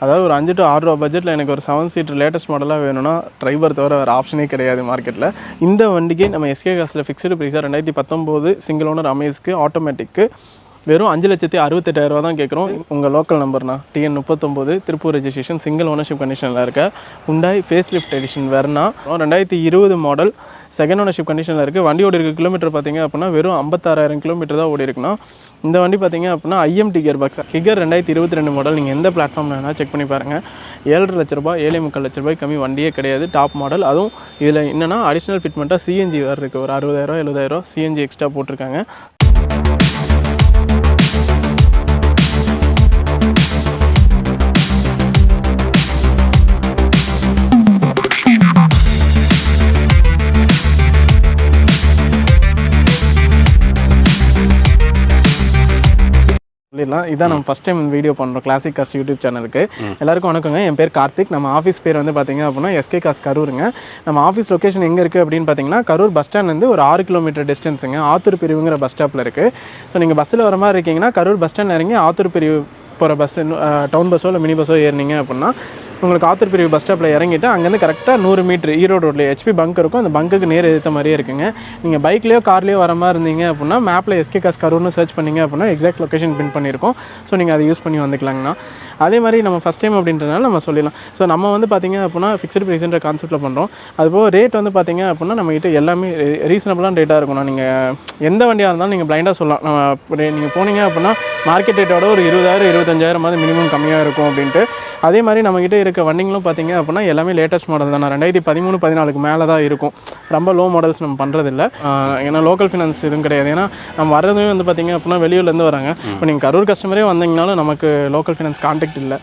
அதாவது ஒரு அஞ்சு டு ஆறு ரூபா பட்ஜெட்டில் எனக்கு ஒரு செவன் சீட்டர் லேட்டஸ்ட் மாடலாக வேணும்னா டிரைவர் தவிர வேறு ஆப்ஷனே கிடையாது மார்க்கெட்டில் இந்த வண்டிக்கு நம்ம எஸ்கே காசில் ஃபிக்ஸ்டு ப்ரைஸாக ரெண்டாயிரத்தி பத்தொம்போது சிங்கிள் ஓனர் அமேஸ்க்கு ஆட்டோமேட்டிக்கு வெறும் அஞ்சு லட்சத்தி அறுபத்தெட்டாயிரம் ரூபா தான் கேட்குறோம் உங்கள் லோக்கல் நம்பர்னா டிஎன் முப்பத்தொம்போது திருப்பூர் ரெஜிஸ்ட்ரேஷன் சிங்கிள் ஓனர்ஷிப் கண்டிஷனில் இருக்க. Hyundai face lift edition Verna ரெண்டாயிரத்தி இருபது மாடல் செகண்ட் ஓனர்ஷிப் கண்டிஷனில் இருக்குது வண்டியோட இருக்க கிலோமீட்டர் பார்த்தீங்க அப்படின்னா வெறும் ஐம்பத்தாறாயிரம் கிலோமீட்டர் தான் ஓடி இருக்குன்னா இந்த வண்டி பார்த்தீங்க அப்படின்னா ஐஎம்டி கியர் பாக்ஸ் கிகர் ரெண்டாயிரத்தி இருபத்தி ரெண்டு மாடல் நீங்கள் எந்த பிளாட்ஃபார்மில் வேணால் செக் பண்ணி பாருங்கள் ஏழரை லட்ச ரூபாய் ஏழை முக்கால் லட்ச ரூபாய் கம்மி வண்டியே கிடையாது. டாப் மாடல் அதுவும் இதில் என்னென்னா அடிஷ்னல் ஃபிட்மெண்ட்டாக சிஎன்ஜி வேறு இருக்குது ஒரு அறுபதாயிரம் எழுபதாயிரம் சிஎன்ஜி எக்ஸ்ட்ரா போட்டிருக்காங்க. சொல்லிடலாம் இதான் நம்ம ஃபஸ்ட் டைம் வீடியோ பண்ணுறோம் கிளாசிக் காஸ்ட் யூடியூப் சேனலுக்கு எல்லாருக்கும் வணக்கங்க. என் பேர் கார்த்திக். நம்ம ஆஃபீஸ் பேர் வந்து பார்த்தீங்க அப்படின்னா எஸ்கே காஸ் கரூருங்க. நம்ம ஆஃபீஸ் லொக்கேஷன் எங்கே இருக்குது அப்படின்னு பார்த்தீங்கன்னா கரூர் பஸ் ஸ்டாண்ட்லேருந்து ஒரு ஆறு கிலோமீட்டர் டிஸ்டன்ஸுங்க ஆத்தூர் பிரிவுங்கிற பஸ் ஸ்டாப்பில் இருக்குது ஸோ நீங்கள் பஸ்ஸில் வர மாதிரி இருக்கீங்கன்னா கரூர் பஸ் ஸ்டாண்ட் இறங்கி ஆத்தூர் பிரிவு போகிற பஸ் டவுன் பஸ்ஸோ இல்லை மினி பஸ்ஸோ ஏறினீங்க அப்படின்னா உங்களுக்கு ஆத்தூர் பிரிவு பஸ் ஸ்டாப்பில் இறங்கிட்டு அங்கேருந்து கரெக்டாக நூறு மீட்ரு ஈரோடு ரோட்டில் ஹெச்பி பங்க் இருக்கும். அந்த பங்குக்கு நேர் எதிர்த்த மாதிரியே இருக்குங்க. நீங்கள் பைக்லேயோ கார்லேயோ வர மாதிரி இருந்தீங்க அப்படின்னா மேப்பில் எஸ்கே காஸ் கரூர்னு சர்ச் பண்ணீங்க அப்படின்னா எக்ஸாக்ட் லொக்கேஷன் பின் பண்ணியிருக்கோம். ஸோ நீங்கள் அதை யூஸ் பண்ணி வந்துக்கலாங்கண்ணா. அதே மாதிரி நம்ம ஃபஸ்ட் டைம் அப்படின்றனால நம்ம சொல்லிடலாம். ஸோ நம்ம வந்து பார்த்தீங்க அப்படின்னா ஃபிக்ஸ்டு ப்ரைஸ்ன்ற கான்செப்ட்டில் பண்ணுறோம் அதுபோக ரேட் வந்து பார்த்தீங்க அப்படின்னா நம்மகிட்ட எல்லாமே ரீசனபிளான ரேட்டாக இருக்கணும் நீங்கள் எந்த வண்டியாக இருந்தாலும் நீங்கள் பிளைண்டாக சொல்லலாம். நம்ம நீங்கள் போனீங்க அப்படின்னா மார்க்கெட் ரேட்டோட ஒரு இருபதாயிரம் இருபத்தஞ்சாயிரம் மாதிரி மினிமம் கம்மியாக இருக்கும் அப்படின்ட்டு. அதே மாதிரி நம்மகிட்ட இருக்க வண்டிங்களும் பார்த்தீங்க அப்படின்னா எல்லாமே லேட்டஸ்ட் மாடல் தான். ரெண்டாயிரத்தி பதிமூணு பதினாலுக்கு மேலே தான் இருக்கும். ரொம்ப லோ மாடல்ஸ் நம்ம பண்ணுறதில்ல ஏன்னா லோக்கல் ஃபினான்ஸ் எதுவும் கிடையாது. ஏன்னா நம்ம வர்றதுமே வந்து பார்த்தீங்க அப்படின்னா வெளியூர்லேருந்து வராங்க. இப்போ நீங்கள் கரூர் கஸ்டமரே வந்தீங்கனாலும் நமக்கு லோக்கல் ஃபினான்ஸ் கான்டாக்ட் இல்லை.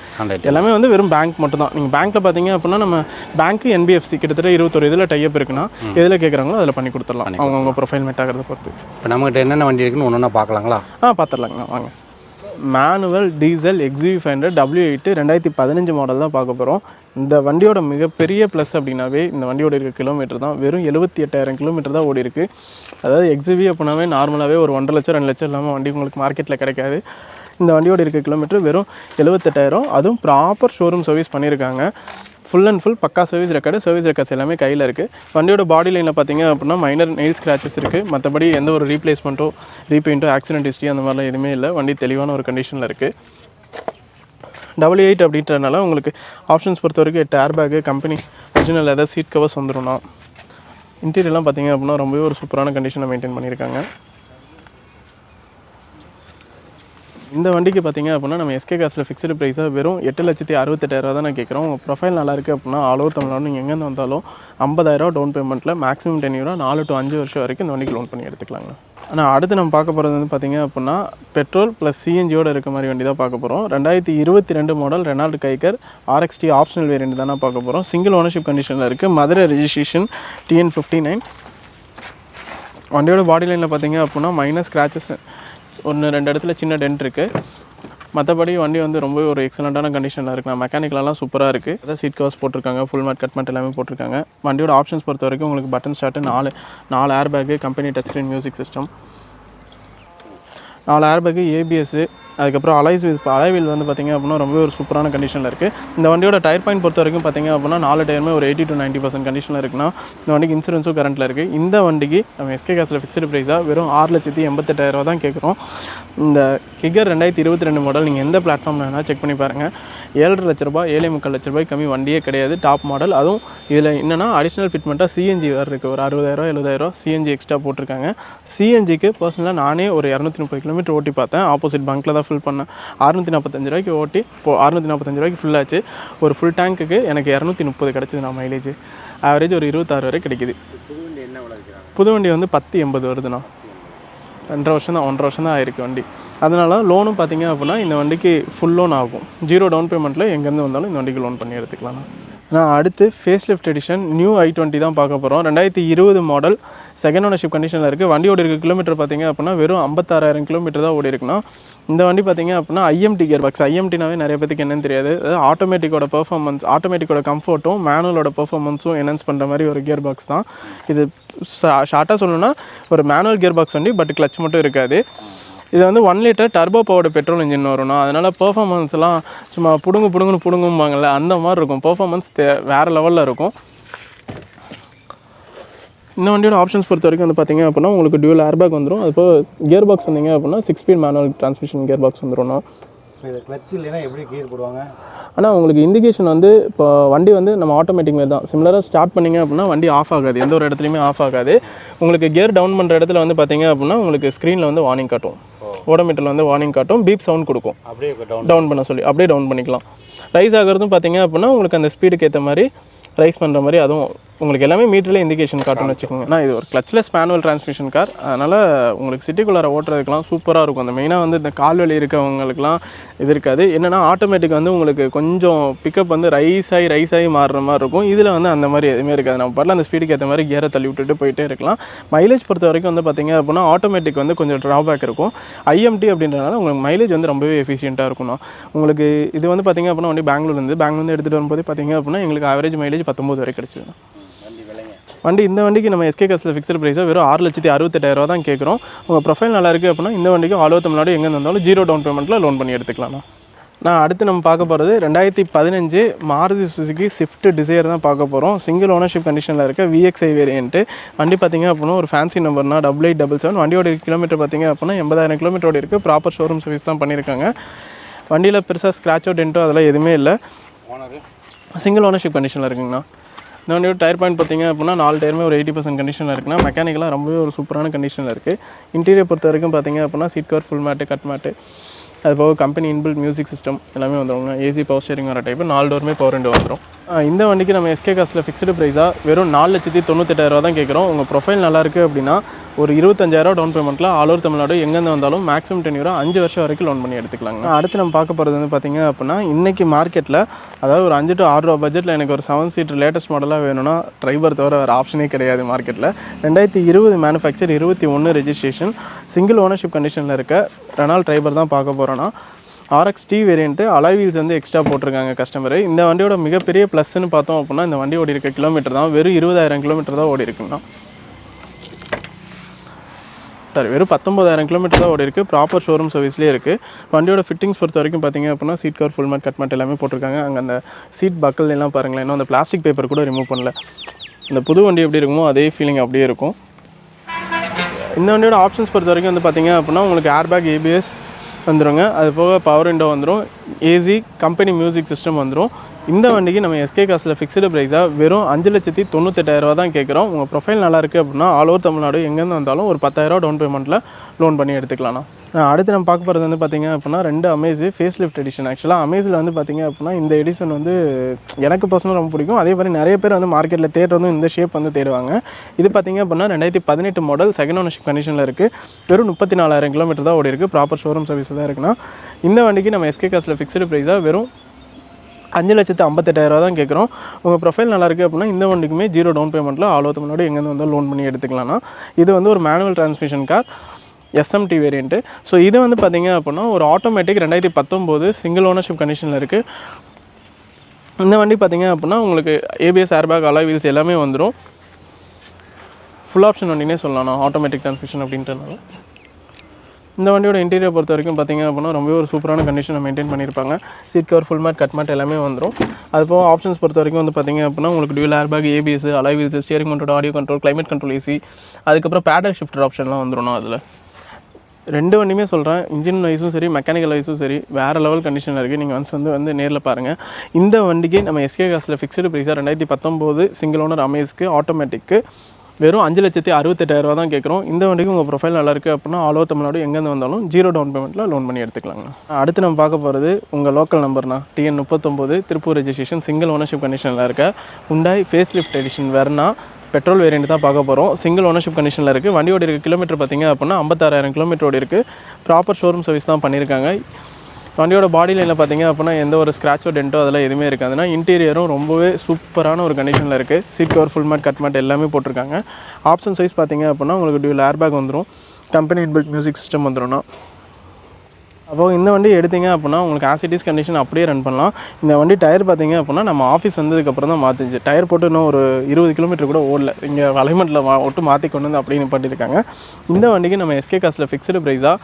எல்லாமே வந்து வெறும் பேங்க் மட்டும் தான். நீங்கள் பேங்க்கில் பார்த்தீங்க அப்படின்னா நம்ம பேங்க் என்பிஎஃப்சி கிட்டத்தட்ட இருபத்தொரு இதில் டைப் இருக்குன்னா எதில் கேட்குறாங்களோ அதில் பண்ணி கொடுத்துடலாம். அவங்கவுங்க ப்ரொஃபைல் மேட் ஆகிறத பொறுத்து. இப்போ நம்மகிட்ட என்னென்ன வண்டி இருக்குன்னு ஒன்று ஒன்றா பார்க்கலாங்களா? ஆ பார்த்துடலாங்கண்ணா. வாங்க. Manual diesel XUV five hundred W eight ரெண்டாயிரத்தி பதினஞ்சு மாடல் தான் பார்க்க போகிறோம் இந்த வண்டியோட மிகப்பெரிய ப்ளஸ் அப்படின்னாவே இந்த வண்டியோட இருக்க கிலோமீட்டர் தான். வெறும் எழுபத்தி எட்டாயிரம் கிலோமீட்டர் தான் ஓடி இருக்குது அதாவது எக்ஸிவி அப்படின்னாவே நார்மலாகவே ஒரு ஒன்றரை லட்சம் ரெண்டு லட்சம் இல்லாமல் வண்டி உங்களுக்கு மார்க்கெட்டில் கிடைக்காது. இந்த வண்டியோட இருக்க கிலோமீட்டர் வெறும் எழுபத்தெட்டாயிரம் அதுவும் ப்ராப்பர் ஷோரூம் சர்வீஸ் பண்ணியிருக்காங்க full and full pakka service record service records எல்லாமே கையில் இருக்குது வண்டியோட பாடி லைனில் பார்த்திங்க அப்படின்னா மைனர் நெயில் ஸ்க்ராச்சஸ் இருக்குது மற்றபடி எந்த ஒரு ரீப்ளேஸ்மெண்ட்டோ ரீபெயிண்ட்டோ ஆக்சிடென்ட் ஹிஸ்ட்ரி அந்த மாதிரிலாம் எதுவுமே இல்லை. வண்டி தெளிவான ஒரு கண்டிஷனில் இருக்குது டபுள் எயிட் அப்படின்றனால உங்களுக்கு ஆப்ஷன்ஸ் பொறுத்த வரைக்கும் எட்டு ஏர் பேக்கு கம்பெனி ஒரிஜினல் ஏதாவது சீட் கவர்ஸ் வந்துடும்னா இன்டீரியர்லாம் பார்த்தீங்க அப்படின்னா ரொம்பவே ஒரு சூப்பரான கண்டிஷனை மெயின்டைன் பண்ணியிருக்காங்க. இந்த வண்டிக்கு பார்த்தீங்க அப்படின்னா நம்ம எஸ்கே காசில் ஃபிக்ஸ்டு ப்ரைஸாக வெறும் எட்டு லட்சத்தி அறுபத்தெட்டாயிரம் தான் நான் கேட்குறோம் உங்கள் ப்ரொஃபைல் நல்லா இருக்குது அப்படின்னா ஆல் ஓவர் தமிழ்நாடு நீங்கள் எங்கேருந்து வந்தாலும் ஐம்பதாயிரம் டவுன் பேமெண்ட்டில் மேக்ஸிமம் டென் யூரோ நாலு டு அஞ்சு வருஷம் வரைக்கும் இந்த வண்டிக்கு லோன் பண்ணி எடுத்துக்கலாங்க. ஆனால் அடுத்து நம்ம பார்க்க போகிறது வந்து பார்த்தீங்க அப்படின்னா பெட்ரோல் ப்ளஸ் சிஎன்ஜியோட இருக்க மாதிரி வண்டி தான் பார்க்க போகிறோம் ரெண்டாயிரத்தி இருபத்தி ரெண்டு model Renault Kiger RXT optional variant தானே பார்க்க போகிறோம் சிங்கிள் ஓனர்ஷிப் கண்டிஷனில் இருக்குது Madurai registration TN fifty nine வண்டியோட பாடி லைனில் பார்த்தீங்க அப்படின்னா மைனஸ் ஸ்க்ராச்சஸ் ஒன்று ரெண்டு இடத்துல சின்ன டென்ட் இருக்குது மற்றபடி வண்டி வந்து ரொம்ப ஒரு எக்ஸலண்ட்டான கண்டிஷனில் இருக்குது நான் மெக்கானிக்கலெலாம் சூப்பராக இருக்குது அதான் சீட் கவர்ஸ் போட்டிருக்காங்க ஃபுல் மேட் கட் மேட் எல்லாமே போட்டிருக்காங்க. வண்டியோட ஆப்ஷன்ஸ் பொறுத்த வரைக்கும் உங்களுக்கு பட்டன் ஸ்டார்ட்டு நாலு நாலு air bag company touch screen music system நாலு ஏர் பேக்கு ஏபிஎஸ்ஸு அதுக்கப்புறம் அலைஸ் வித் அலைவில் வந்து பார்த்திங்க அப்படின்னா ரொம்ப ஒரு சூப்பரான கண்டிஷனில் இருக்குது இந்த வண்டியோட டயர் பாயிண்ட் பொறுத்த வரைக்கும் பார்த்திங்க அப்படின்னா நாலு டயருமே ஒரு எயிட்டி டு நைன்ட்டி பர்சன்ட் கண்டிஷனில் இருக்குன்னா இந்த வண்டிக்கு இன்சூரன்ஸும் கரண்ட்டில் இருக்குது இந்த வண்டிக்கு நம்ம எஸ்கே கேஸில் ஃபிக்ஸ்டு ப்ரைஸாக வெறும் ஆறு லட்சத்தி எண்பத்தெட்டாயிரரூவா தான் கேட்குறோம். இந்த கிகர் ரெண்டாயிரத்தி இருபத்தி ரெண்டு மாடல் நீங்கள் எந்த பிளாட்ஃபார்ம் வேணால் செக் பண்ணி பாருங்கள் ஏழரை லட்ச ரூபாய் ஏழை முக்கால் லட்ச ரூபாய் கம்மி வண்டியே கிடையாது. டாப் மாடல் அதுவும் இதில் என்னென்னா அடிஷ்னல் ஃபிட்மெண்ட்டாக சிஎன்ஜி வேறு இருக்குது ஒரு அறுபதாயிரம் எழுபதாயிரம் சிஎன்ஜி எக்ஸ்ட்ரா போட்டிருக்காங்க. சிஎன்ஜிக்கு பர்சனலாக நானே ஒரு இரநூத்தி முப்பது கிலோமீட்டர் ஓட்டி பார்த்தேன். ஆப்போசிட் பங்க்கில் தான் ஃபில் பண்ணேன் அறுநூற்றி நாற்பத்தஞ்சு ரூபாய்க்கு ஓட்டி இப்போ அறுநூற்றி நாற்பத்தஞ்சு ரூபாய்க்கு full ஆச்சு. ஒரு ஃபுல் டேங்க்குக்கு எனக்கு இரநூத்தி முப்பது கிடச்சிது நான் மைலேஜ் ஆவரேஜ் ஒரு இருபத்தாறு வரை கிடைக்குது. புது வண்டி வந்து பத்து எண்பது வருதுண்ணா. ரெண்டரை வருஷம் தான் ஒன்றரை வருஷம் தான் ஆயிருக்கு வண்டி. அதனால் லோனும் பார்த்தீங்க அப்படின்னா இந்த வண்டிக்கு ஃபுல் லோன் ஆகும். ஜீரோ டவுன் பேமெண்ட்டில் எங்கேருந்து வந்தாலும் இந்த வண்டிக்கு லோன் பண்ணி எடுத்துக்கலாம் நான் அடுத்து facelift edition new i twenty தான் பார்க்க போகிறோம் ரெண்டாயிரத்தி இருபது மாடல் செகண்ட் ஓனர்ஷிப் கண்டிஷனில் இருக்குது வண்டியோட இருக்க கிலோமீட்டர் பார்த்தீங்க அப்படின்னா வெறும் ஐம்பத்தாறாயிரம் கிலோமீட்டர் தான் ஓடி இருக்குன்னா இந்த வண்டி பார்த்தீங்க அப்படின்னா ஐஎம்டி கியர் பாக்ஸ் ஐஎம்டினாவே நிறைய பேத்துக்கு என்னன்னு தெரியாது. அதாவது ஆட்டோமேட்டிக்கோட பெர்ஃபார்மன்ஸ் ஆட்டோமேட்டிக்கோட கம்ஃபர்ட்டும் மேனுவலோட பெர்ஃபார்மன்ஸும் என்ஹான்ஸ் பண்ணுற மாதிரி ஒரு கியர் பாக்ஸ் தான். இது ஷார்ட்டாக சொல்லணும்னா ஒரு மேனுவல் கியர் பாக்ஸ் வண்டி பட் கிளச் மட்டும் இருக்காது. இது வந்து one litre turbo powered petrol engine வரும்ண்ணா. அதனால் பெர்ஃபார்மன்ஸ்லாம் சும்மா புடுங்கு புடுங்குன்னு புடுங்கும்பாங்கல்ல அந்த மாதிரி இருக்கும். பெர்ஃபார்மன்ஸ் வேறு லெவலில் இருக்கும். இந்த வண்டியோட ஆப்ஷன்ஸ் பொறுத்த வரைக்கும் வந்து பார்த்தீங்க அப்படின்னா உங்களுக்கு டியூல் ஏர்பேக் வந்துடும் அது போக கியர் பாக்ஸ் வந்தீங்க அப்படின்னா six speed manual transmission gearbox வந்துடும்ண்ணா இது கிளச் இல்லைன்னா எப்படி போடுவாங்க? ஆனால் உங்களுக்கு இண்டிகேஷன் வந்து இப்போ வண்டி வந்து நம்ம ஆட்டோமேட்டிக் மாதிரி தான். சிமிலராக ஸ்டார்ட் பண்ணீங்க அப்படின்னா வண்டி ஆஃப் ஆகாது. எந்த ஒரு இடத்துலையுமே ஆஃப் ஆகாது. உங்களுக்கு கியர் டவுன் பண்ணுற இடத்துல வந்து பார்த்தீங்க அப்படின்னா உங்களுக்கு ஸ்க்ரீனில் வந்து வார்னிங் காட்டும். ஓடோமீட்டரில் வந்து வார்னிங் காட்டும் பீப் சவுண்ட் கொடுக்கும். அப்படியே டவுன் டவுன் பண்ண சொல்லி அப்படியே டவுன் பண்ணிக்கலாம். ரைஸ் ஆகிறதும் பார்த்தீங்க அப்படின்னா உங்களுக்கு அந்த ஸ்பீடுக்கு ஏற்ற மாதிரி ரைஸ் பண்ணுற மாதிரி அதுவும் உங்களுக்கு எல்லாமே மீட்டரில் இண்டிகேஷன் காட்டும்னு வச்சுக்கோங்க. நான் இது ஒரு கிளச்லெஸ் மேனுவல் டிரான்ஸ்மிஷன் கார் அதனால் உங்களுக்கு சிட்டிக்குள்ளார ஓட்டுறதுக்கெலாம் சூப்பராக இருக்கும். அந்த மெயினாக வந்து இந்த கால்வெளி இருக்கவங்களுக்குலாம் இது இருக்காது. என்னென்னா ஆட்டோமேட்டிக் வந்து உங்களுக்கு கொஞ்சம் பிக்கப் வந்து ரைஸ் ஆகி ரைஸ் ஆகி மாறுற மாதிரி இருக்கும். இதில் வந்து அந்த மாதிரி எதுவுமே இருக்காது. நம்ம பாட்டில் அந்த ஸ்பீடுக்கு ஏற்ற மாதிரி கியரை தள்ளி விட்டுட்டு போயிட்டே இருக்கலாம். மைலேஜ் பொறுத்த வரைக்கும் வந்து பார்த்திங்க அப்படின்னா ஆட்டோமேட்டிக் வந்து கொஞ்சம் ட்ராபேக் இருக்கும். ஐஎம்டி அப்படின்றனால உங்களுக்கு மைலேஜ் வந்து ரொம்பவே எஃபிஷியண்ட்டாக இருக்கும்ண்ணா. உங்களுக்கு இது வந்து பார்த்திங்க அப்படின்னா வண்டி பெங்களூர்லேருந்து பெங்களூர்லேருந்து எடுத்துகிட்டு வரும்போது பார்த்திங்க அப்படின்னா எங்களுக்கு ஆவரேஜ் மைலேஜ் பத்தொம்பது வரை கிடச்சிது வண்டி இந்த வண்டிக்கு நம்ம எஸ்கே காசில் ஃபிக்ஸட் ப்ரைஸாக வெறும் ஆறு லட்சத்தி அறுபத்தெட்டாயிரரூவா தான் கேட்குறோம். உங்கள் ப்ரொஃபைல் நல்லா இருக்குது அப்படின்னா இந்த வண்டிக்கு ஆல் தமிழ்நாடு எங்கே இருந்தாலும் ஜீரோ டவுன் பேமெண்ட்டில் லோன் பண்ணி எடுத்துக்கலாம்ண்ணா. நான் அடுத்து நம்ம பார்க்க போகிறது ரெண்டாயிரத்தி பதினஞ்சு மாருதி சுசுகி ஸ்விஃப்ட் டிசைர் தான் பார்க்க போகிறோம் சிங்கிள் ஓனர்ஷிப் கண்டிஷனில் இருக்க விஎக்ஸ்ஐ வேரியன்ட்டு வண்டி பார்த்தீங்க அப்படின்னா ஒரு ஃபேன்சி நம்பர்னா டபுள் எயிட் டபுள் செவன் வண்டியோட கிலோமீட்டர் பார்த்தீங்க அப்படின்னா எண்பதாயிரம் கிலோமீட்டரோட இருக்குது ப்ராப்பர் ஷோரூம் சர்வீஸ் தான் பண்ணியிருக்காங்க. வண்டியில் பெருசாக ஸ்க்ராச்சோ டென்ட்டோ அதெல்லாம் எதுவுமே இல்லை. ஓனரு சிங்கிள் ஓனர்ஷிப் கண்டிஷனில் இருக்குங்கண்ணா. இந்த வண்டியோட டயர் பாயிண்ட் பார்த்தீங்க அப்படின்னா நாலு டயருமே ஒரு எயிட்டி பர்சன்ட் கண்டிஷனில் இருக்குன்னா மெக்கானிக்கலாக ரொம்பவே ஒரு சூப்பரான கண்டிஷனில் இருக்குது இன்டீரியர் பொறுத்த வரைக்கும் பார்த்தீங்க அப்படின்னா seat cover full mat cut mat அது போக கம்பெனி இன்பில்ட் மியூசிக் சிஸ்டம் எல்லாமே வந்துருங்க. ஏசி பவர் ஸ்டேரிங் வர டைப்பு நாலு டோருமே பவர் ரெண்டு வந்துடும் இந்த வண்டிக்கு நம்ம எஸ்கே காசில் ஃபிக்ஸ்டு ப்ரைஸாக வெறும் நாலு லட்சத்தி தொண்ணூத்தெட்டாயிரரூவா தான் கேட்குறோம். உங்கள் ப்ரொஃபைல் நல்லாயிருக்கு அப்படின்னா ஒரு இருபத்தஞ்சாயிரரூவா டவுன் பேமெண்ட்டில் ஆல் ஓவர் தமிழ்நாடு எங்கேருந்து வந்தாலும் மேக்ஸிமம் டென் யூரோ அஞ்சு வருஷம் வரைக்கும் லோன் பண்ணி எடுத்துக்கலாங்க. அடுத்து நம்ம பார்க்க போகிறது வந்து பார்த்திங்க அப்படின்னா இன்றைக்கி மார்க்கெட்டில் அதாவது ஒரு அஞ்சு டு ஆறு ரூபா பட்ஜெட்டில் எனக்கு ஒரு செவன் சீட் லேட்டஸ்ட் மாடலாக வேணும்னா டிரைவர் தவிர வேறு ஆப்ஷனே கிடையாது மார்க்கெட்டில் ரெண்டாயிரத்தி இருபது மேனுஃபேக்சர் இருபத்தி ஒன்று ரெஜிஸ்ட்ரேஷன் சிங்கிள் ஓனர்ஷிப் கண்டிஷனில் இருக்க ரெனால் ட்ரைவர் தான் பார்க்க போகிறோன்னா RX T variant alloy wheels வந்து எக்ஸ்ட்ரா போட்டிருக்காங்க கஸ்டமர் இந்த வண்டியோட மிகப்பெரிய ப்ளஸ்ன்னு பார்த்தோம் அப்படின்னா இந்த வண்டி ஓடி இருக்க கிலோமீட்டர் தான். வெறும் இருபதாயிரம் கிலோமீட்டர் தான் ஓடி இருக்குங்கண்ணா சாரி வெறும் பத்தொம்பதாயிரம் கிலோமீட்டர் தான் ஓடி இருக்குது ப்ராப்பர் ஷோரூம் சர்வீஸ்லேயே இருக்குது வண்டியோட ஃபிட்டிங்ஸ் பொறுத்த வரைக்கும் பார்த்தீங்க அப்படின்னா seat cover full mat cut mat எல்லாமே போட்டிருக்காங்க. அங்கே அந்த சீட் பக்கல் எல்லாம் பாருங்களேன். இன்னும் அந்த பிளாஸ்டிக் பேப்பர் கூட ரிமூவ் பண்ணல. இந்த புது வண்டி எப்படி இருக்குமோ அதே ஃபீலிங் அப்படியே இருக்கும். இந்த வண்டியோட ஆப்ஷன்ஸ் பொறுத்த வரைக்கும் வந்து பார்த்தீங்க அப்படின்னா உங்களுக்கு ஏர்பேக் ஏபிஎஸ் வந்துடுங்க அது போக பவர் விண்டோ வந்துடும் ஏசி கம்பெனி மியூசிக் சிஸ்டம் வந்துடும் இந்த வண்டிக்கு நம்ம எஸ்கே காசில் ஃபிக்ஸ்டு ப்ரைஸாக வெறும் அஞ்சு லட்சத்தி தொண்ணூத்தெட்டாயிரரூவா தான் கேட்குறோம். உங்கள் ப்ரொஃபைல் நல்லா இருக்குது அப்படின்னா ஆல் ஓவர் தமிழ்நாடு எங்கேருந்து வந்தாலும் ஒரு பத்தாயிரரூவா டவுன் பேமெண்ட்டில் லோன் பண்ணி எடுத்துக்கலாம்ண்ணா. நான் அடுத்து நம்ம பார்க்க போகிறது வந்து பார்த்தீங்க அப்படின்னா ரெண்டு அமேஸ் ஃபேஸ் லிஃப்ட் எடிஷன் ஆக்சுவலாக அமேஸில் வந்து பார்த்திங்க அப்படின்னா இந்த எடிஷன் வந்து எனக்கு பர்சனல் ரொம்ப பிடிக்கும். அதே மாதிரி நிறைய பேர் வந்து மார்க்கெட்டில் தேடுறதும் இந்த ஷேப் வந்து தேடுவாங்க. இது பார்த்தீங்க அப்படின்னா ரெண்டாயிரத்தி பதினெட்டு மாடல் செகண்ட் ஓனர்ஷிப் கண்டிஷனில் இருக்குது வெறும் முப்பத்தி நாலாயிரம் கிலோமீட்டர் தான் ஓடி இருக்குது ப்ராப்பர் ஷோரூம் சர்வீஸ் தான் இருக்குன்னா இந்த வண்டிக்கு நம்ம எஸ்கே காசில் ஃபிக்ஸ்டு ப்ரைஸாக வெறும் அஞ்சு லட்சத்து ஐம்பத்தெட்டாயிரரூவா தான் கேட்குறோம். உங்கள் ப்ரொஃபைல் நல்லா இருக்குது அப்படின்னா இந்த வண்டிக்குமே ஜீரோ டவுன் பேமெண்ட்டில் ஆல் முன்னாடி எங்கேருந்து வந்து லோன் பண்ணி எடுத்துக்கலாம்னா. இது வந்து ஒரு manual transmission car SMT variant so இது வந்து பார்த்தீங்க அப்படின்னா ஒரு ஆட்டோமேட்டிக் ரெண்டாயிரத்தி பத்தொம்போது சிங்கிள் ஓனர்ஷிப் கண்டிஷனில் இருக்குது இந்த வண்டி பார்த்தீங்க அப்படின்னா உங்களுக்கு ஏபிஎஸ் ஏர்பேக் அலாய் வீல்ஸ் எல்லாமே வந்துடும் ஃபுல் ஆப்ஷன் வண்டினே சொல்லலாம். நான் ஆட்டோமேட்டிக் டிரான்ஸ்மிஷன் அப்படின்றதுனால. இந்த வண்டியோட இன்டீரியர் பொறுத்த வரைக்கும் பார்த்தீங்க அப்படின்னா ரொம்பவே ஒரு சூப்பரான கண்டிஷனை மெயின்டைன் பண்ணியிருப்பாங்க. Seat cover full mat cut mat எல்லாமே வந்துடும் அது போக ஆப்ஷன்ஸ் பொறுத்த வரைக்கும் வந்து பார்த்தீங்க அப்படின்னா உங்களுக்கு dual airbag ABS alloy wheels steering control audio control climate control AC அதுக்கப்புறம் பேடல் ஷிஃப்டர் ஆப்ஷன்லாம் வந்துடும் அதில். ரெண்டு வண்டியுமே சொல்கிறேன் இன்ஜின் வைஸும் சரி மெக்கானிக்கல் வைஸும் சரி வேறு லெவல் கண்டிஷனில் இருக்குது நீங்கள் ஒன்ஸ் வந்து வந்து நேரில் பாருங்கள் இந்த வண்டிக்கு நம்ம எஸ்கே காசில் ஃபிக்ஸ்டு ப்ரைஸாக ரெண்டாயிரத்தி பத்தொம்போது சிங்கிள் ஓனர் அமேஸ்க்கு ஆட்டோமேட்டிக்கு வெறும் அஞ்சு லட்சத்தி அறுபத்தெட்டாயிரரூவா தான் கேட்குறோம். இந்த வண்டிக்கு உங்கள் ப்ரொஃபைல் நல்லாயிருக்கு அப்படின்னா ஆல் ஓவர் தமிழ்நாடு எங்கேருந்து வந்தாலும் ஜீரோ டவுன் பேமெண்ட்டில் லோன் பண்ணி எடுத்துக்கலாங்க அடுத்து நம்ம பார்க்க போகிறது உங்கள் லோக்கல் நம்பர்னா டிஎன் முப்பத்தொம்போது திருப்பூர் ரெஜிஸ்ட்ரேஷன் சிங்கிள் ஓனர்ஷிப் கண்டிஷனில் இருக்க. உண்டாய் ஃபேஸ் லிஃப்ட் எடிஷன் வேறுனா பெட்ரோல் வேரியண்ட் தான் பார்க்க போகிறோம் சிங்கிள் ஓனர்ஷிப் கண்டிஷனில் இருக்குது வண்டியோட இருக்க கிலோமீட்டர் பார்த்தீங்க அப்படின்னா ஐம்பத்தாறாயிரம் கிலோமீட்டரோடு இருக்குது ப்ராப்பர் ஷோரூம் சர்வீஸ் தான் பண்ணியிருக்காங்க. வண்டியோட பாடி லைனில் பார்த்தீங்க அப்படின்னா எந்த ஒரு ஸ்க்ராச்சோ டென்ட்டோ அதெல்லாம் எதுவுமே இருக்காதுன்னா இன்டீரியரும் ரொம்பவே சூப்பரான ஒரு கண்டிஷனில் இருக்குது seat cover full mat cut mat எல்லாமே போட்டிருக்காங்க. ஆப்ஷன் சைஸ் பார்த்தீங்க அப்படின்னா உங்களுக்கு டியூல் ஏர்பேக் வந்துடும் கம்பெனி இன்பில்ட் மியூசிக் சிஸ்டம் வந்துடும்னா அப்போ இந்த வண்டி எடுத்தீங்க அப்படின்னா உங்களுக்கு ஆசிட்டிஸ் கண்டிஷன் அப்படியே ரன் பண்ணலாம். இந்த வண்டி டயர் பார்த்தீங்க அப்படின்னா நம்ம ஆஃபீஸ் வந்ததுக்கப்புறம் தான் மாற்றிச்சு டயர் போட்டு இன்னும் ஒரு இருபது கிலோமீட்டர் கூட ஓடல. இங்கே வலைமட்டில் ஒட்டு மாற்றி கொண்டு வந்து அப்படியே பண்ணியிருக்காங்க இந்த வண்டிக்கு நம்ம எஸ்கே காசில் ஃபிக்ஸ்டு ப்ரைஸாக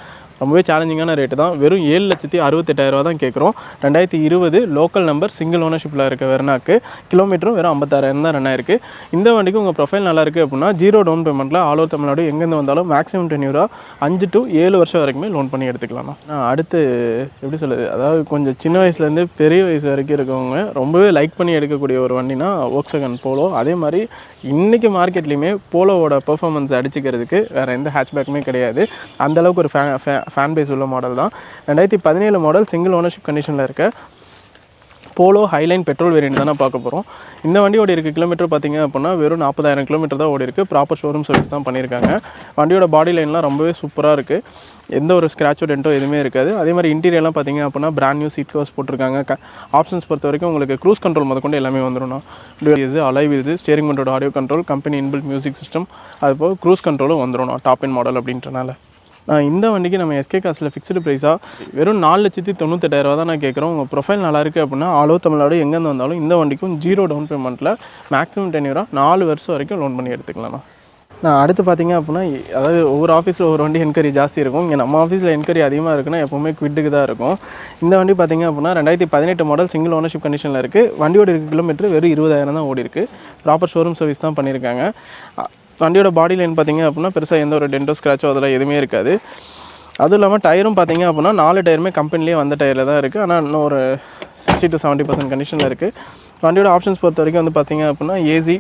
ரொம்பவே சேலஞ்சிங்கான ரேட்டு தான். வெறும் ஏழு லட்சத்தி அறுபத்தெட்டாயிரரூவா தான் கேட்குறோம் ரெண்டாயிரத்தி இருபது லோக்கல் நம்பர் சிங்கிள் ஓனர்ஷிப்பில் இருக்க வெர்னாக்கு. கிலோமீட்டரும் வெறும் ஐம்பத்தாயிரம் தான் ரன் ஆயிருக்கு. இந்த வண்டிக்கு உங்கள் ப்ரொஃபைல் நல்லா இருக்குது அப்படின்னா ஜீரோ டவுன் பேமெண்ட்டில் ஆல் ஓவர் தமிழ்நாடு எங்கேருந்து வந்தாலும் மேக்ஸிமம் டென்யூரா அஞ்சு டு ஏழு வருஷம் வரைக்குமே லோன் பண்ணி எடுத்துக்கலாம். அடுத்து எப்படி சொல்லுது அதாவது கொஞ்சம் சின்ன வயசுலேருந்து பெரிய வயசு வரைக்கும் இருக்கவங்க ரொம்பவே லைக் பண்ணி எடுக்கக்கூடிய ஒரு வண்டினா ஓக்ஸகன் போலோ அதே மாதிரி இன்றைக்கி மார்க்கெட்லேயுமே போலோவோட பெர்ஃபார்மன்ஸ் அடிச்சுக்கிறதுக்கு வேறு எந்த ஹேட்ச்பேக்குமே கிடையாது. அந்த அளவுக்கு ஒரு ஃபே ஃபேன் பேஸ் உள்ள மாடல் தான். ரெண்டாயிரத்தி பதினேழு மாடல் சிங்கிள் ஓனர்ஷிப் கண்டிஷனில் இருக்க. போலோ ஹைலைன் பெட்ரோல் வேரியன்ட் தானே பார்க்க போகிறோம் இந்த வண்டியோட இருக்க கிலோமீட்டர் பார்த்தீங்க அப்படின்னா வெறும் நாற்பதாயிரம் கிலோமீட்டர் தான் ஓடி இருக்குது ப்ராப்பர் ஷோரூம் சர்வீஸ் தான் பண்ணியிருக்காங்க. வண்டியோட பாடி லைன்லாம் ரொம்பவே சூப்பராக இருக்குது எந்த ஒரு ஸ்க்ராச்சோ டென்ட்டோ எதுவுமே இருக்காது. அதே மாதிரி இன்டீரியர்லாம் பார்த்தீங்க அப்படின்னா பிராண்ட் நியூ சீட் கவர்ஸ் போட்டிருக்காங்க. க ஆப்ஷன்ஸ் பொறுத்த வரைக்கும் உங்களுக்கு க்ரூஸ் கண்ட்ரோல் முதற்கொண்டு எல்லாமே வந்துடும் இது alloy wheels steering மோட்டோட audio control company inbuilt music system அது போக க்ரூஸ் கண்ட்ரோலும் வந்துடும் டாப் இன் மாடல் அப்படின்றனால. இந்த வண்டிக்கு நம்ம எஸ்கே காசில் ஃபிக்ஸ்டு ப்ரைஸாக வெறும் நாலு லட்சத்தி தொண்ணூத்தெட்டாயிரரூவா தான் நான் கேட்குறோம். உங்கள் ப்ரொஃபைல் நல்லாயிருக்கு அப்படின்னா ஆலோ தமிழ்நாடு எங்கேருந்து வந்தாலும் இந்த வண்டிக்கும் ஜீரோ டவுன் பேமெண்ட்டில் மேக்ஸிமம் டென் இயரா நாலு வருஷம் வரைக்கும் லோன் பண்ணி எடுத்துக்கலாம் நான் அடுத்து பார்த்தீங்க அப்படின்னா அதாவது ஒவ்வொரு ஆஃபீஸில் ஒரு வண்டி என்கொயரி ஜாஸ்தி இருக்கும். இங்கே நம்ம ஆஃபீஸில் என்கொயரி அதிகமாக இருக்குன்னா எப்போவுமே குவிட்டுக்கு தான் இருக்கும். இந்த வண்டி பார்த்தீங்க அப்படின்னா ரெண்டாயிரத்தி பதினெட்டு மாடல் சிங்கிள் ஓனர்ஷிப் கண்டிஷனில் இருக்குது வண்டியோட இருக்க கிலோமீட்டர் வெறும் இருபதாயிரம் தான் ஓடி இருக்குது ப்ராப்பர் ஷோரூம் சர்வீஸ் தான் பண்ணியிருக்காங்க. வண்டியோட பாடி லைன் பார்த்தீங்க அப்படின்னா பெருசாக எந்த ஒரு டென்டோ ஸ்க்ராச்சோ அதெல்லாம் எதுவுமே இருக்காது. அதுவும் இல்லாமல் டயரும் பார்த்தீங்க அப்படின்னா நாலு டயருமே கம்பெனிலேயே வந்த டயரில் தான் இருக்குது ஆனால் இன்னும் ஒரு சிக்ஸ்டி டு செவன்ட்டி பர்சன்ட் கண்டிஷனில் இருக்குது வண்டியோட ஆப்ஷன்ஸ் பொறுத்த வரைக்கும் வந்து பார்த்திங்க அப்படின்னா AC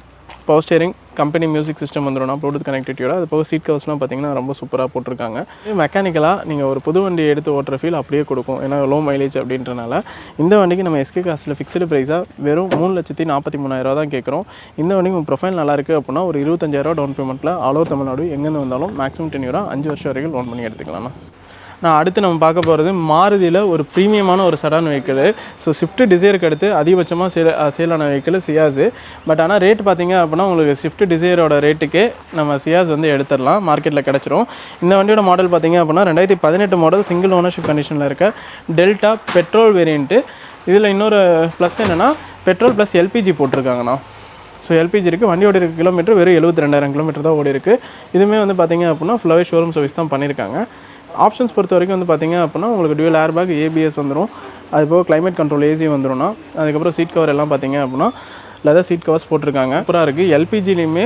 power steering company music system வந்துடும் ப்ளூடூத் கனெக்டிவிட்டியோட அது போக சீட் கவர்ஸ்லாம் பார்த்தீங்கன்னா ரொம்ப சூப்பராக போட்டிருக்காங்க. மெக்கானிக்கலாக நீங்கள் ஒரு புது வண்டி எடுத்து ஓட்டுற ஃபீல் அப்படியே கொடுக்கும். ஏன்னா லோ மைலேஜ் அப்படின்றனால. இந்த வண்டிக்கு நம்ம எஸ்கே காசில் ஃபிக்ஸ்டு ப்ரைஸாக வெறும் மூணு லட்சத்தி நாற்பத்தி மூணாயிரரூவா தான் கேட்குறோம் இந்த வண்டிக்கு உங்கள் ப்ரொஃபைல் நல்லா இருக்குது அப்படின்னா ஒரு இருபத்தஞ்சாயிரரூவா டவுன் பேமெண்ட்டில் ஆல் ஓவர் தமிழ்நாடு எங்கேருந்து வந்தாலும் மேக்ஸிமம் டென் இயரா அஞ்சு வருஷம் வரைக்கும் லோன் பண்ணி எடுத்துக்கலாம்ண்ணா. நான் அடுத்து நம்ம பார்க்க போகிறது மாருதியில் ஒரு ப்ரீமியமான ஒரு சடான் வெஹிக்கிள் ஸோ ஸ்விஃப்ட் டிசைருக்கு அடுத்து அதிகபட்சமாக சேல் சேலான வெஹிக்கிள் சியாஸு பட் ஆனால் ரேட் பார்த்தீங்க அப்படின்னா உங்களுக்கு ஸ்விஃப்ட் டிசைரோட ரேட்டுக்கே நம்ம சியாஸ் வந்து எடுத்துடலாம். மார்க்கெட்டில் கிடச்சிரும். இந்த வண்டியோட மாடல் பார்த்தீங்க அப்படின்னா ரெண்டாயிரத்தி பதினெட்டு மாடல் சிங்கிள் ஓனர்ஷிப் கண்டிஷனில் இருக்க டெல்டா பெட்ரோல் வேரியண்ட்டு இதில் இன்னொரு ப்ளஸ் என்னென்னா பெட்ரோல் ப்ளஸ் எல்பிஜி போட்டிருக்காங்கண்ணா. ஸோ எல்பிஜி இருக்குது வண்டியோட இருக்க கிலோமீட்டர் வெறும் எழுபத்தி ரெண்டாயிரம் கிலோமீட்டர் தான் ஓடி இருக்குது இதுவுமே வந்து பார்த்தீங்க அப்படின்னா ஃபுல்லாகவே ஷோரூம் சர்வீஸ் தான் பண்ணியிருக்காங்க. ஆப்ஷன்ஸ் பொறுத்த வரைக்கும் வந்து பார்த்தீங்க அப்படின்னா உங்களுக்கு டியூல் ஏர் பேக் ஏபிஎஸ் வந்துடும் அதுபோக போக கண்ட்ரோல் ஏசி வந்துடும்னா அதுக்கப்புறம் சீட் கவர் எல்லாம் பார்த்தீங்க அப்படின்னா லெதர் சீட் கவர்ஸ் போட்டிருக்காங்க. சூப்பராக இருக்குது எல்பிஜிலையுமே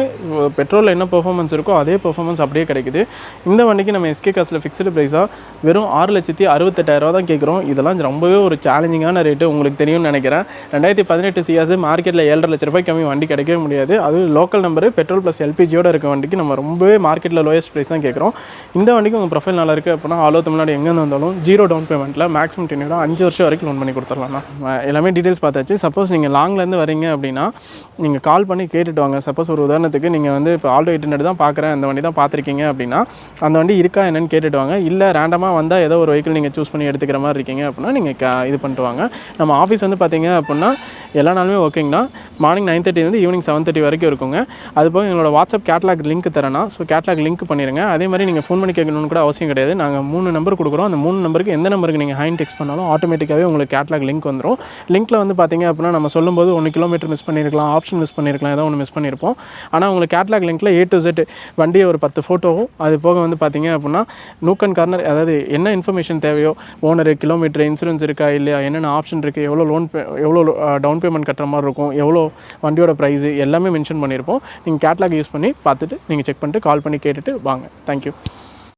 பெட்ரோலில் என்ன பெர்ஃபார்மன்ஸ் இருக்கோ அதே பெர்ஃபார்மன்ஸ் அப்படியே கிடைக்குது. இந்த வண்டிக்கு நம்ம எஸ்கே காசில் ஃபிக்ஸ்டு ப்ரைஸாக வெறும் ஆறு லட்சத்தி அறுபத்தெட்டாயிரரூவா தான் கேட்குறோம். இதெல்லாம் ரொம்பவே ஒரு சேலஞ்சிங்கான ரேட்டு உங்களுக்கு தெரியும்னு நினைக்கிறேன். ரெண்டாயிரத்தி பதினெட்டு சிஎஸ் மார்க்கெட்டில் ஏழரை லட்ச ரூபாய் கம்மி வண்டி கிடைக்கவே முடியாது. அது லோக்கல் நம்பரு பெட்ரோல் ப்ளஸ் எல்பிஜியோட இருக்க வண்டிக்கு நம்ம ரொம்பவே மார்க்கெட்டில் லோயஸ்ட் ப்ரைஸ் தான் கேட்குறோம். இந்த வண்டிக்கு உங்கள் ப்ரொஃபைல் நல்லா இருக்குது அப்படின்னா ஆலோ தமிழ்நாடு எங்கே வந்தாலும் ஜீரோ டவுன் பேமெண்ட்டில் மேக்ஸிமம் டென் அஞ்சு வருஷம் வரைக்கும் லோன் பண்ணி கொடுத்துடலாம் எல்லாமே டீட்டெயில்ஸ் பார்த்தாச்சு. சப்போஸ் நீங்கள் லாங்லேருந்து வரீங்க அப்படின்னா நீங்கள் கால் பண்ணி கேட்டுட்டு வாங்க. சப்போஸ் ஒரு உதாரணத்துக்கு நீங்கள் வந்து இப்போ ஆல்டோ எயிட் ஹண்ட்ரட் தான் பார்க்குறேன் அந்த வண்டி தான் பார்த்துருக்கீங்க அப்படின்னா அந்த வண்டி இருக்கா என்னென்னு கேட்டுட்டு வாங்க. இல்லை ரேண்டமாக வந்தால் ஏதோ ஒரு வெஹிக்கிள் நீங்கள் சூஸ் பண்ணி எடுத்துக்கிற மாதிரி இருக்கீங்க அப்படின்னா நீங்கள் க இது பண்ணிட்டு வாங்க. நம்ம ஆஃபீஸ் வந்து பார்த்தீங்க அப்படின்னா எல்லா நாளுமே ஓகேங்கண்ணா மார்னிங் நைன் தேர்ட்டிலேருந்து ஈவினிங் செவன் தேர்ட்டி வரைக்கும் இருக்குங்க. அது போக எங்களோட வாட்ஸ்அப் கேட்லாக் லிங்க் தரேன்னா ஸோ கேட்லாக் லிங்க் பண்ணிடுங்க அதே மாதிரி நீங்கள் ஃபோன் பண்ணி கேட்கணும்னு கூட அவசியம் கிடையாது. நாங்கள் மூணு நம்பர் கொடுக்குறோம். அந்த மூணு நம்பருக்கு எந்த நம்பருக்கு நீங்கள் ஹைன் டெக்ஸ்ட் பண்ணாலும் ஆட்டோமேட்டிக்காகவே உங்களுக்கு கேட்லாக் லிங்க் வந்துடும் லிங்க்கில் வந்து பார்த்தீங்க அப்படின்னா நம்ம சொல்லும்போது ஒன்று கிலோமீட்டர் மிஸ் பண்ணியிருக்கலாம் ஆப்ஷன் மிஸ் பண்ணியிருக்கலாம் ஏதோ ஒன்று மிஸ் பண்ணியிருப்போம். ஆனால் உங்களுக்கு கேட்லாக் லிங்க்கில் ஏ டு செட் வண்டியை ஒரு பத்து ஃபோட்டோவும் அது போக வந்து பார்த்தீங்க அப்படின்னா நூக் அண்ட் கார்னர் அதாவது என்ன இன்ஃபர்மேஷன் தேவையோ ஓனர் கிலோமீட்டர் இன்சூரன்ஸ் இருக்கா இல்லையா என்னென்ன ஆப்ஷன் இருக்குது எவ்வளோ லோன் எவ்வளோ டவுன் பேமெண்ட் கட்டுற மாதிரி இருக்கும் எவ்வளோ வண்டியோட ப்ரைஸு எல்லாமே மென்ஷன் பண்ணியிருப்போம். நீங்கள் கேட்லாக் யூஸ் பண்ணி பார்த்துட்டு நீங்கள் செக் பண்ணிட்டு கால் பண்ணி கேட்டுட்டு வாங்க. தேங்க்யூ